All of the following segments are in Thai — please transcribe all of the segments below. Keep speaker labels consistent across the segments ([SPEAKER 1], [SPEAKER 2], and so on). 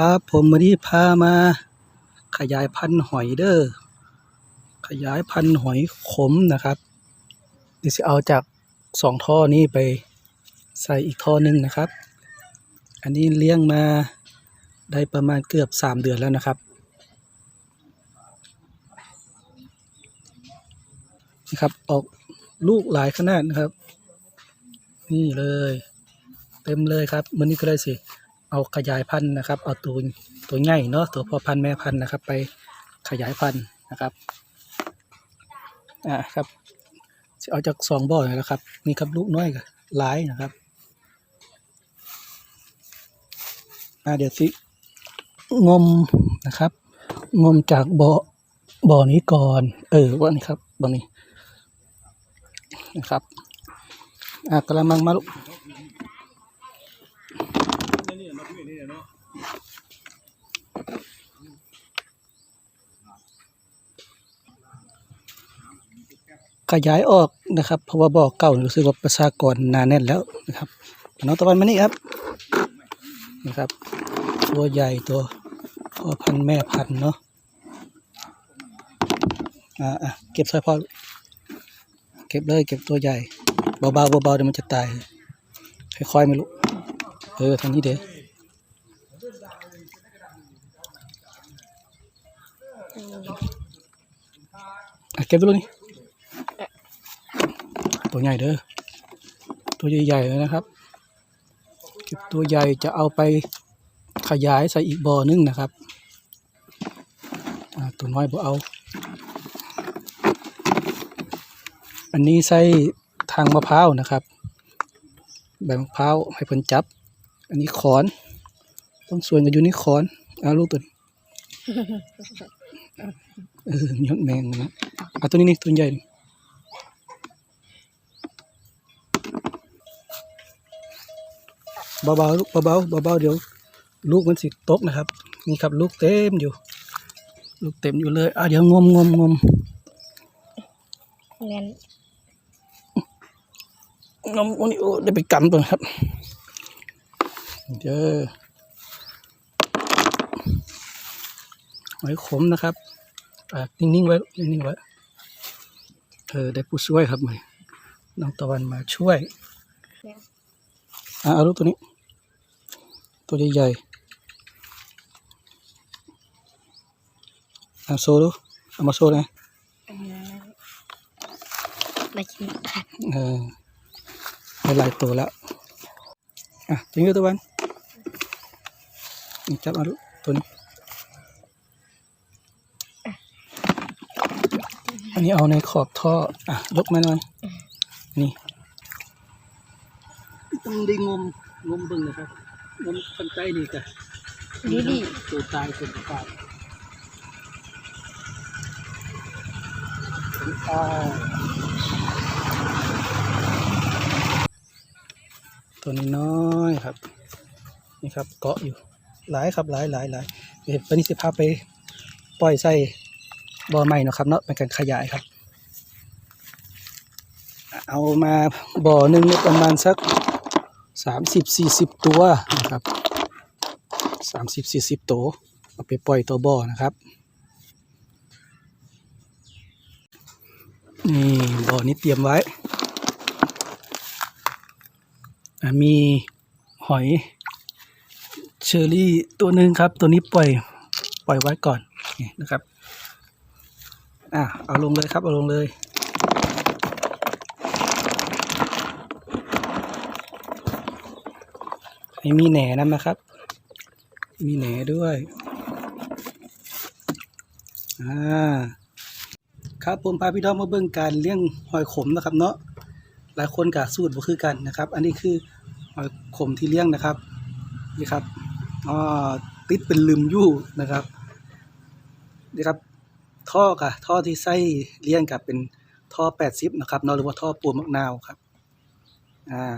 [SPEAKER 1] ครับ ผมวันนี้พามา ขยายพันธุ์หอยเด้อขยายพันธุ์หอยขมนะครับเดี๋ยวจะเอาจากสองท่อนี้ไปใส่อีกท่อหนึงนะครับ อันนี้เลี้ยงมาได้ประมาณเกือบสามเดือนแล้วนะครับนี่ครับออกลูกหลายขนาดนะครับ นี่เลย เต็มเลยครับมันนี้ก็เลยสิ เอาขยายพันธุ์นะครับ เอาตัวตัวใหญ่เนาะตัวพ่อพันธุ์แม่พันธุ์นะครับ ไปขยายพันธุ์นะครับอ่าครับเอาจากสองบ่อนี่แล้วครับนี่ครับลูกน้อยกับหลายนะครับอ่าเดี๋ยวสิงมนะครับ งมจากบ่อบ่อนี้ก่อน เออว่านี่ครับบ่อนี้นะครับอ่ากระมังมาลูก ขยายออกนะครับ เพราะว่าบ่อเก่ารู้สึกว่าประชากรหนาแน่นแล้วนะครับน้องตะวันมานี่ครับนะครับ ตัวใหญ่ตัวพ่อพันธุ์แม่พันธุ์เนาะอ่าเก็บใส่พ่อเก็บเลยเก็บตัวใหญ่เบาๆเบาๆเดี๋ยวมันจะตายค่อยๆไม่รู้เออทางนี้เด้อ เก็บไปเลยนี่ตัวใหญ่เด้อตัวใหญ่ๆเลยนะครับ เก็บตัวใหญ่จะเอาไปขยายใส่อีกบ่อนึงนะครับอ่าตัวน้อยบ่เอา อันนี้ใส่ทางมะพร้าวนะครับ ใบมะพร้าวให้เพิ่นจับ อันนี้ขอน ต้องส่วนกันอยู่นี่ขอนเอาลูกตัวนี้ เออมีหดแมงนะเอาตัวนี้นี่ตัวใหญ่นี่เบาๆลูกเบาๆเบาๆเดี๋ยวลูกมันสิตกนะครับ นี่ครับลูกเต็มอยู่ ลูกเต็มอยู่เลยอะเดี๋ยวงมงมงม
[SPEAKER 2] แน่น
[SPEAKER 1] งมโอ้นี่โอ้ได้ไปกำตัวนะครับเจอ หอยขมนะครับอะนิ่งๆไว้นิ่งๆไว้เออได้ผู้ช่วยครับมาน้องตะวันมาช่วยอะเอาลูกตัวนี้ ตัวใหญ่ๆอะโซ่ดูเอามาโซ่เลย
[SPEAKER 2] มากินผัก
[SPEAKER 1] เออได้หลายตัวแล้วอะจริงด้วยตัววันนี่จับมาดูตัวนี้ อันนี้เอาในขอบท่อ อะยกมาหน่อยนี่ต้องได้งมงมเบึงนะครับงมคนใต้นี่กะ
[SPEAKER 2] ดีดี
[SPEAKER 1] ตัวตายตัวตายอ่าตัวนี้น้อยครับ นี่ครับเกาะอยู่หลายครับหลายหลายหลายเดี๋ยววันนี้สิพาไปปล่อยใส่ บ่อใหม่เนะครับเนาะเป็นการขยายครับ เอามาบ่อหนึ่งเนี่ยประมาณสักสามสิบสี่สิบตัวนะครับสามสิบสี่สิบตัวเอาไปปล่อยตัวบ่อนะครับนี่บ่อนี้เตรียมไว้ มีหอยเชอรี่ตัวหนึ่งครับ ตัวนี้ปล่อยปล่อยไว้ก่อนนะครับ อะเอาลงเลยครับ เอาลงเลยให้มีแหนนั่นนะครับ มีแหน่ด้วยอ่าครับผมพาพี่น้องมาเบิ่งการเลี้ยงหอยขมนะครับเนาะหลายคนกะสูตรบ่คือกันนะครับ อันนี้คือหอยขมที่เลี้ยงนะครับนี่ครับอ๋อติดเป็นลืมยู่นะครับนี่ครับ ท่อกะท่อที่ใส่เลี้ยงกับเป็นท่อ80นะครับนาะหรือว่าท่อปูนมะนาวครับอ่า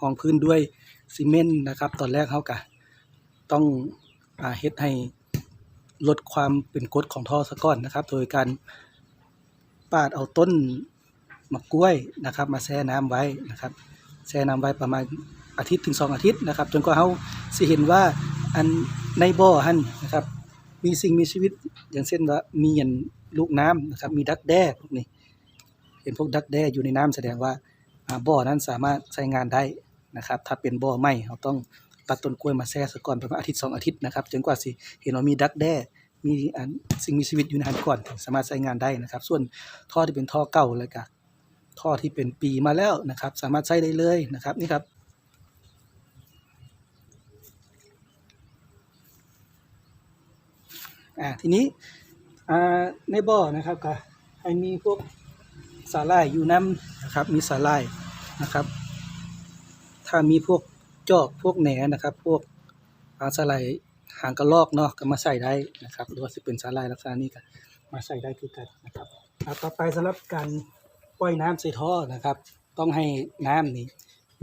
[SPEAKER 1] ห้องพื้นด้วยซีเมนต์นะครับ ตอนแรกเขากะต้องอ่าเฮ็ดให้ลดความเป็นกรดของท่อซะก่อนนะครับ โดยการปาดเอาต้นมะกล้วยนะครับ มาแช่น้ำไว้นะครับแช่น้ำไว้ประมาณอาทิตย์ถึงสองอาทิตย์นะครับ จนกว่าเขาสิเห็นว่าอันในบ่อหันนะครับ มีสิ่งมีชีวิตอย่างเช่นว่ามีหยันลูกน้ำนะครับ มีดักแด้พวกนี้ เห็นพวกดักแด้อยู่ในน้ำแสดงว่าบ่อนั้นสามารถใช้งานได้นะครับ ถ้าเป็นบ่อใหม่เราต้องตัดต้นกล้วยมาแช่ซะก่อนประมาณอาทิตย์สองอาทิตย์นะครับจนกว่าสิเห็นว่ามีดักแด้มีอันสิ่งมีชีวิตอยู่ในนั้นก่อนสามารถใช้งานได้นะครับ ส่วนท่อที่เป็นท่อเก่าแล้วก็ท่อที่เป็นปีมาแล้วนะครับ สามารถใช้ได้เลยนะครับนี่ครับ อ่าทีนี้อ่าในบ่อนะครับก็ให้มีพวกสาหร่ายอยู่น้ำนะครับมีสาหร่ายนะครับ ถ้ามีพวกจอกพวกแหนนะครับ พวกปลาสาหร่ายหางกระรอกเนาะก็มาใส่ได้นะครับหรือว่าสิเป็นสาหร่ายลักษณะนี้ก็มาใส่ได้คือกันนะครับต่อไปสำหรับการปล่อยน้ำใส่ท่อนะครับ ต้องให้น้ำนี่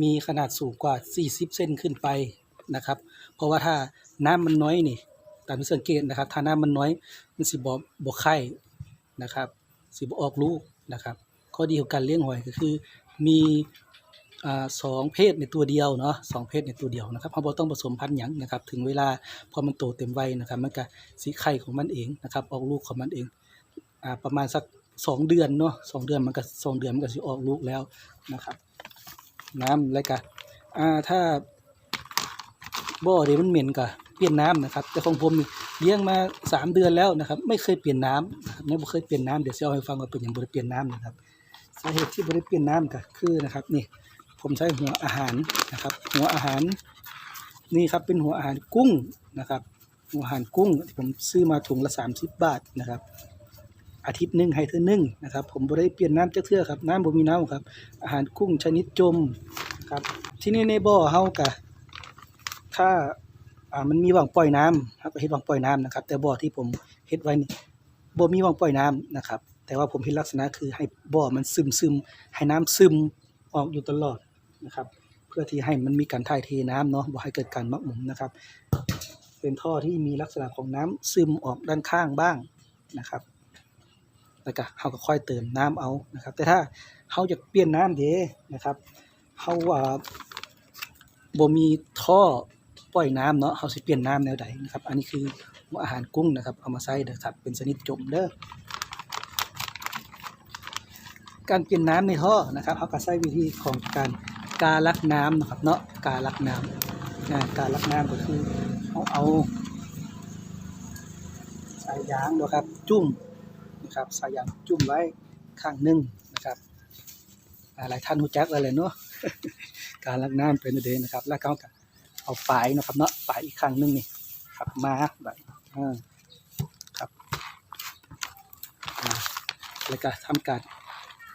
[SPEAKER 1] มีขนาดสูงกว่า 40 เซนขึ้นไปนะครับ เพราะว่าถ้าน้ำมันน้อยนี่ ตามที่สังเกตนะครับถ้าน้ำมันน้อยมันสิบ่บ่ไข่นะครับ สิบ่ออกลูกนะครับ ข้อดีของการเลี้ยงหอยก็คือมีอสองเพศในตัวเดียวเนาะสองเพศในตัวเดียวนะครับเราต้องผสมพันธุ์หยังนะครับ ถึงเวลาพอมันโตเต็มวัยนะครับ มันก็สิไข่ของมันเองนะครับ ออกลูกของมันเองอประมาณสักสองเดือนเนาะสองเดือนมันก็สองเดือนมันก็สิออกลูกแล้วนะครับ น้ำแล้วก็ถ้าบ่อเดี๋ยวมันเหม็นกะ ปลี่ยนน้ำนะครับ แต่ของผมนี่เลี้ยงมาสามเดือนแล้วนะครับ ไม่เคยเปลี่ยนน้ำไม่เคยเปลี่ยนน้ำเดี๋ยวจะเอาให้ฟังว่าเป็นอย่างบริเปลี่ยนน้ำนะครับสาเหตุที่บริเปลี่ยนน้ำก็คือนะครับนี่ผมใช้หัวอาหารนะครับ หัวอาหารนี่ครับเป็นหัวอาหารกุ้งนะครับหัวอาหารกุ้งที่ผมซื้อมาถุงละ 30 บาทนะครับอาทิตย์หนึ่งให้เธอหนึ่งนะครับ ผมบริเปลี่ยนน้ำจักเทื่อครับน้ำบ่มีน้ำครับ อาหารกุ้งชนิดจมครับที่นี่ในบ่อเฮากะถ้า อ่ามันมีว่างปล่อยน้ำครับเฮ็ดว่างปล่อยน้ำนะครับ แต่บ่อที่ผมเฮ็ดไว้นี่บ่มีว่างปล่อยน้ำนะครับ แต่ว่าผมเฮ็ดลักษณะคือให้บ่อมันซึมซึมให้น้ำซึมออกอยู่ตลอดนะครับ เพื่อที่ให้มันมีการถ่ายเทน้ำเนาะบ่ให้เกิดการมักหมมนะครับ เป็นท่อที่มีลักษณะของน้ำซึมออกด้านข้างบ้างนะครับแล้วก็เฮาก็ค่อยเติมน้ำเอานะครับ แต่ถ้าเฮาอยากเปลี่ยนน้ำเด้นะครับเฮาว่าบ่มีท่อ ปล่อยน้ำเนาะเฮาสิเปลี่ยนน้ำแนวใดนะครับ อันนี้คือหัวอาหารกุ้งนะครับ เอามาใส่เด้อครับ เป็นชนิดจมเด้อการเปลี่ยนน้ำในท่อนะครับเฮาก็ใช้วิธีของการกาลักน้ำนะครับเนาะกาลักน้ำนะการลักน้ำก็คือเฮาเอาสายยางนะครับจุ่มนะครับสายยางจุ่มไว้ข้างหนึงนะครับอ่าหลายท่านรู้จักแล้วแหละเนาะการลักน้ำเป็นเดนะครับแล้วเขาก็ เอาฝายนะครับเนาะฝายอีกครั้งหนึงนี่ครับมาแบบอ่าครับแล้วก็ทำการ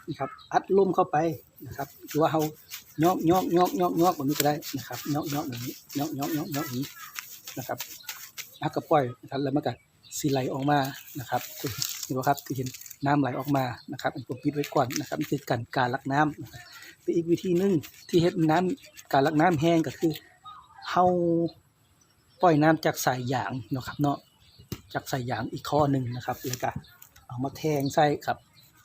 [SPEAKER 1] นี่ครับอัดลมเข้าไปนะครับหรือว่าเขายอกยอกยอกยอกยอกแบบนี้ก็ได้นะครับยอกยอกแบบนี้ยอกยอกยอกยอกอย่างนี้นะครับแล้วก็ปล่อยนะครับแล้วมันก็สีไหลออกมานะครับคุณเห็นไหมครับที่เห็นน้ำไหลออกมานะครับอันผมปิดไว้ก่อนนะครับนี่คือการการลักน้ำนะครับเป็นอีกวิธีหนึ่งที่เฮ็ดน้ำการลักน้ำแห้งก็คือ เฮาปล่อยน้ำจากสายยางเนาะครับเนาะจากสายยางอีกข้อหนึ่งนะครับแล้วก็เอามาแทงใส่ครับ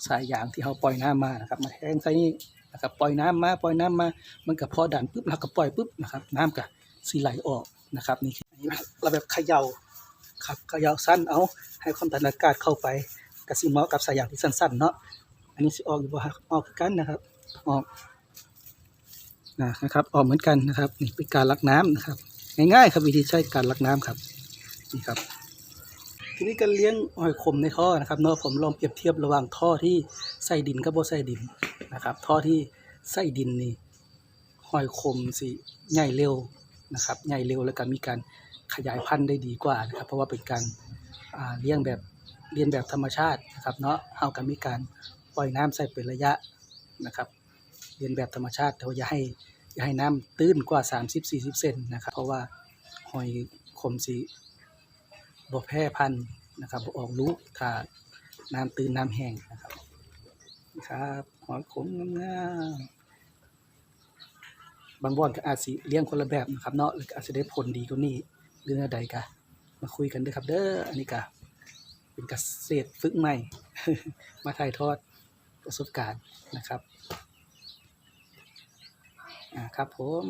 [SPEAKER 1] สายยางที่เฮาปล่อยน้ำมานะครับ มาแทงใส่นี่นะครับปล่อยน้ำมาปล่อยน้ำมา มันก็พอดันปุ๊บแล้วก็ปล่อยปุ๊บนะครับน้ำก็สิไหลออกนะครับนี่คือเราแบบเขย่าครับเขย่าสั้นเอาให้ความดันอากาศเข้าไปก็สิเมาะกับสายยางที่สั้นๆเนาะอันนี้สิออกอยู่บ่ออกกันนะครับออก นะครับออกเหมือนกันนะครับนี่เป็นการลักน้ำนะครับ ง่ายๆครับวิธีใช้การลักน้ำครับนี่ครับ ทีนี้การเลี้ยงหอยขมในท่อนะครับเนาะผมลองเปรียบเทียบระหว่างท่อที่ใส่ดินกับบ่ใส่ดินนะครับ ท่อที่ใส่ดินนี่หอยขมสิใหญ่เร็วนะครับใหญ่เร็วแล้วก็มีการขยายพันธุ์ได้ดีกว่านะครับ เพราะว่าเป็นการาเลี้ยงแบบเลี้ยงแบบธรรมชาตินะครับ เนาะเฮาก็มีการปล่อยน้ำใส่เป็นระยะนะครับ เรียนแบบธรรมชาติแต่ว่าอย่าให้อย่าให้น้ำตื้นกว่า 30-40 เซนนะครับเพราะว่าหอยขมสีบ่แพร่พันธุ์นะครับบ่ออกลูกถ้าน้ำตื้นน้ำแห้งนะครับครับหอยขมงามๆบางบ่อนก็อาจสิเลี้ยงคนละแบบนะครับเนาะหรืออาจจะได้ผลดีกว่านี้หรือแนวใดก็มาคุยกันเด้อครับเด้ออันนี้ก็เป็นเกษตรฝึกใหม่ มาถ่ายทอดประสบการณ์นะครับ ครับผม